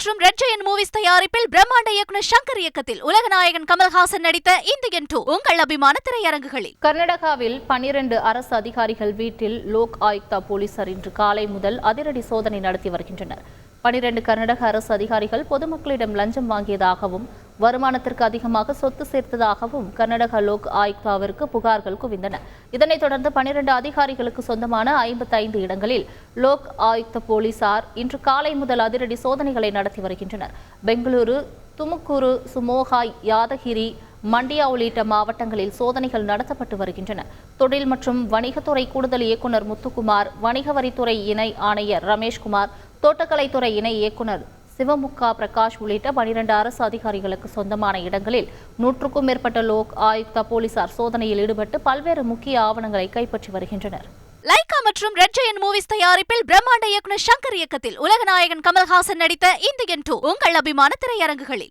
மற்றும் red Jayan movies தயாரிப்பில் பிரம்மாண்ட இயக்குனர் சங்கர் இயக்கத்தில் உலகநாயகன் கமல்ஹாசன் நடித்த இந்தியன் டூ உங்கள் அபிமான திரையரங்குகளில். கர்நாடகாவில் பனிரெண்டு அரசு அதிகாரிகள் வீட்டில் லோக் ஆயுக்தா போலீசார் இன்று காலை முதல் அதிரடி சோதனை நடத்தி வருகின்றனர். பனிரெண்டு கர்நாடக அரசு அதிகாரிகள் பொதுமக்களிடம் லஞ்சம் வாங்கியதாகவும் வருமானத்திற்கு அதிகமாக சொத்து சேர்த்ததாகவும் கர்நாடக லோக் ஆயுக்தாவிற்கு புகார்கள் குவிந்தன. இதனைத் தொடர்ந்து பனிரெண்டு அதிகாரிகளுக்கு சொந்தமான ஐம்பத்தைந்து இடங்களில் லோக் ஆயுக்த போலீசார் இன்று காலை முதல் அதிரடி சோதனைகளை நடத்தி வருகின்றனர். பெங்களூரு துமுக்கூரு சுமோகாய் யாதகிரி மண்டியா உள்ளிட்ட மாவட்டங்களில் சோதனைகள் நடத்தப்பட்டு வருகின்றன. தொழில் மற்றும் வணிகத்துறை கூடுதல் இயக்குனர் முத்துக்குமார் வணிக வரித்துறை இணை ஆணையர் ரமேஷ்குமார் தோட்டக்கலைத்துறை இணை இயக்குனர் சிவமுக்கா பிரகாஷ் உள்ளிட்ட பனிரெண்டு அரசு அதிகாரிகளுக்கு சொந்தமான இடங்களில் நூற்றுக்கும் மேற்பட்ட லோக் ஆயுக்தா போலீசார் சோதனையில் ஈடுபட்டு பல்வேறு முக்கிய ஆவணங்களை கைப்பற்றி வருகின்றனர். லைகா மற்றும் ரெட் ஜெயன் மூவிஸ் தயாரிப்பில் பிரம்மாண்ட இயக்குனர் சங்கர் இயக்கத்தில் உலகநாயகன் கமல்ஹாசன் நடித்த இந்தியன் டூ உங்கள் அபிமான திரையரங்குகளில்.